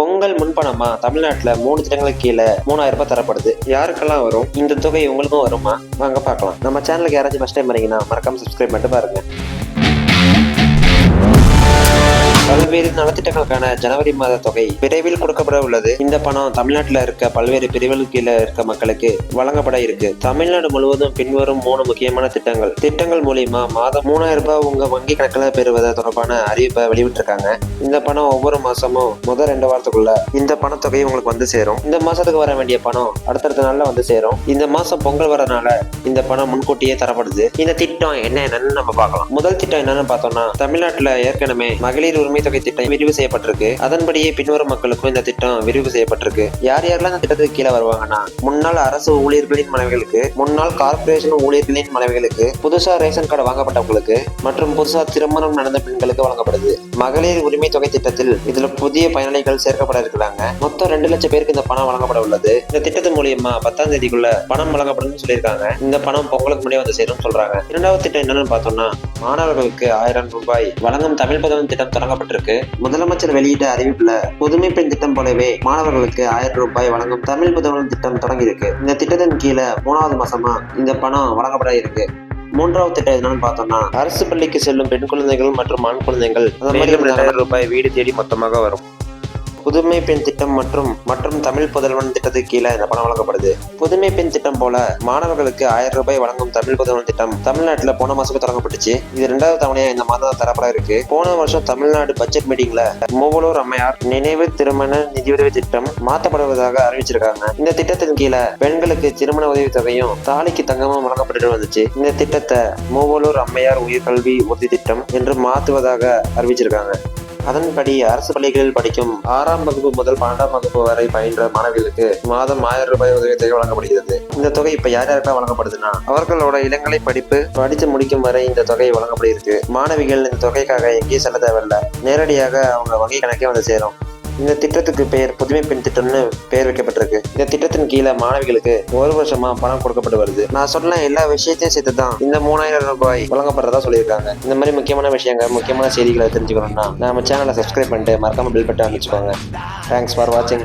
பொங்கல் முன்பணமா? தமிழ்நாட்டுல மூணு திட்டங்களுக்கு கீழே மூணாயிரம் ரூபாய் தரப்படுது. யாருக்கெல்லாம் வரும்? இந்த தொகை உங்களுக்கும் வருமா? வாங்க பார்க்கலாம். நம்ம சேனலுக்கு யாராச்சும் ஃபர்ஸ்ட் டைம் வரீங்கன்னா மறக்காம சப்ஸ்கிரைப் பண்ணிட்டு பாருங்க. பல்வேறு நலத்திட்டங்களுக்கான ஜனவரி மாத தொகை விரைவில் கொடுக்கப்பட உள்ளது. இந்த பணம் தமிழ்நாட்டில் இருக்க பல்வேறு பிரிவுகளுக்கு கீழே இருக்க மக்களுக்கு வழங்கப்பட இருக்கு. தமிழ்நாடு முழுவதும் பின்வரும் மூணு முக்கியமான திட்டங்கள். திட்டங்கள் மூலியமா மாதம் மூணாயிரம் ரூபாய் உங்க வங்கி கணக்கில் பெறுவது தொடர்பான அறிவிப்பை வெளியிட்டிருக்காங்க. இந்த பணம் ஒவ்வொரு மாசமும் முதல் ரெண்டு வாரத்துக்குள்ள இந்த பணத்தொகை உங்களுக்கு வந்து சேரும். இந்த மாசத்துக்கு வர வேண்டிய பணம் அடுத்தடுத்த நாள்ல வந்து சேரும். இந்த மாசம் பொங்கல் வரனால இந்த பணம் முன்கூட்டியே தரப்படுது. இந்த திட்டம் என்ன என்னன்னு நம்ம பார்க்கலாம். முதல் திட்டம் என்னன்னு பார்த்தோம்னா தமிழ்நாட்டுல ஏற்கனவே மகளிர் உரிமை தொகை திட்டம் விரிவு செய்யப்பட்டிருக்கு. அதன்படியே பின்வரும் மக்களுக்கும் இந்த திட்டம் விரிவு செய்யப்பட்டிருக்கு. யார் யாரெல்லாம் இந்த திட்டத்துக்கு கீழே வருவாங்கன்னா முன்னாள் அரசு ஊழியர்களின் மனைவிகளுக்கு முன்னாள் கார்பரேஷன் ஊழியர்களின் மனைவிகளுக்கு புதுசா ரேஷன் கார்டு வாங்கப்பட்டவங்களுக்கு மற்றும் புதுசா திருமணம் நடந்த பெண்களுக்கு வழங்கப்படுது. மகளிர் உரிமை தொகை திட்டத்தில் இதுல புதிய பயனாளிகள் சேர்க்கப்பட இருக்கிறாங்க. மொத்தம் ரெண்டு லட்சம் பேருக்கு இந்த பணம் வழங்கப்பட உள்ளது. இந்த திட்டத்தின் மூலியமா பத்தாம் தேதிக்குள்ள பணம் வழங்கப்படும் சொல்லியிருக்காங்க. இந்த பணம் பொங்கலுக்கு முன்னே வந்து சேரும் சொல்றாங்க. இரண்டாவது திட்டம் என்னன்னு பார்த்தோம்னா மாணவர்களுக்கு ஆயிரம் ரூபாய் வழங்கும் தமிழ் புதவன் திட்டம் தொடங்கப்பட்டிருக்கு முதலமைச்சர் வெளியிட்ட அறிவிப்புல புதுமை பெண் திட்டம் போலவே மாணவர்களுக்கு ஆயிரம் ரூபாய் வழங்கும் தமிழ் புதவன் திட்டம் தொடங்கியிருக்கு. இந்த திட்டத்தின் கீழே மூணாவது மாசமா இந்த பணம் வழங்கப்பட இருக்கு. மூன்றாவது திட்டம் என்னன்னு பார்த்தோம்னா அரசு பள்ளிக்கு செல்லும் பெண் குழந்தைகள் மற்றும் ஆண் குழந்தைகள் ரூபாய் வீடு தேடி மொத்தமாக வரும். புதுமை பெண் திட்டம் மற்றும் மற்றும் தமிழ் புதல்வன் திட்டத்துக்கு கீழே இந்த பணம் வழங்கப்படுது. புதுமை பெண் திட்டம் போல மாணவர்களுக்கு ஆயிரம் ரூபாய் வழங்கும் தமிழ் புதல்வன் திட்டம் தமிழ்நாட்டில் போன மாசமே தொடங்கப்பட்டுச்சு. இது ரெண்டாவது தவணையா இந்த மாதம் தரப்பட இருக்கு. போன வருஷம் தமிழ்நாடு பட்ஜெட் மீட்டிங்ல மூவலூர் அம்மையார் நினைவு திருமண நிதியுதவி திட்டம் மாற்றப்படுவதாக அறிவிச்சிருக்காங்க. இந்த திட்டத்தின் கீழே பெண்களுக்கு திருமண உதவி தொகையும் தாலிக்கு தங்கமும் வழங்கப்பட்டு வந்துச்சு. இந்த திட்டத்தை மூவலூர் அம்மையார் உயர்கல்வி உறுதி திட்டம் என்று மாற்றுவதாக அறிவிச்சிருக்காங்க. அதன்படி அரசு பள்ளிகளில் படிக்கும் ஆறாம் வகுப்பு முதல் பன்னெண்டாம் வகுப்பு வரை பயின்ற மாணவிகளுக்கு மாதம் ஆயிரம் ரூபாய் உதவித்தொகை வழங்கப்படுகிறது. இந்த தொகை இப்ப யார் யாருக்கெல்லாம் வழங்கப்படுதுன்னா அவர்களோட இளங்கலை படிப்பு படித்து முடிக்கும் வரை இந்த தொகை வழங்கப்படுகிறது. மாணவிகள் இந்த தொகைக்காக எங்கேயும் செல்ல தேவையில்லை. நேரடியாக அவங்க வங்கி கணக்கே வந்து சேரும். இந்த திட்டத்துக்கு பெயர் புதுமை பெண் திட்டம்னு பெயர் வைக்கப்பட்டிருக்கு. இந்த திட்டத்தின் கீழே மாணவிகளுக்கு ஒரு வருஷமா பணம் கொடுக்கப்பட்டு வருது. நான் சொன்ன எல்லா விஷயத்தையும் சேர்த்து தான் இந்த மூணாயிரம் ரூபாய் வழங்கப்படுறதா சொல்லியிருக்காங்க. இந்த மாதிரி முக்கியமான விஷயங்கள் முக்கியமான செய்திகளை தெரிஞ்சுக்கணும்னா நம்ம சேனலை சப்ஸ்கிரைப் பண்ணிட்டு மறக்காம பில் பட்டன் அமைச்சுக்கோங்க. தேங்க்ஸ் ஃபார் வாட்சிங்.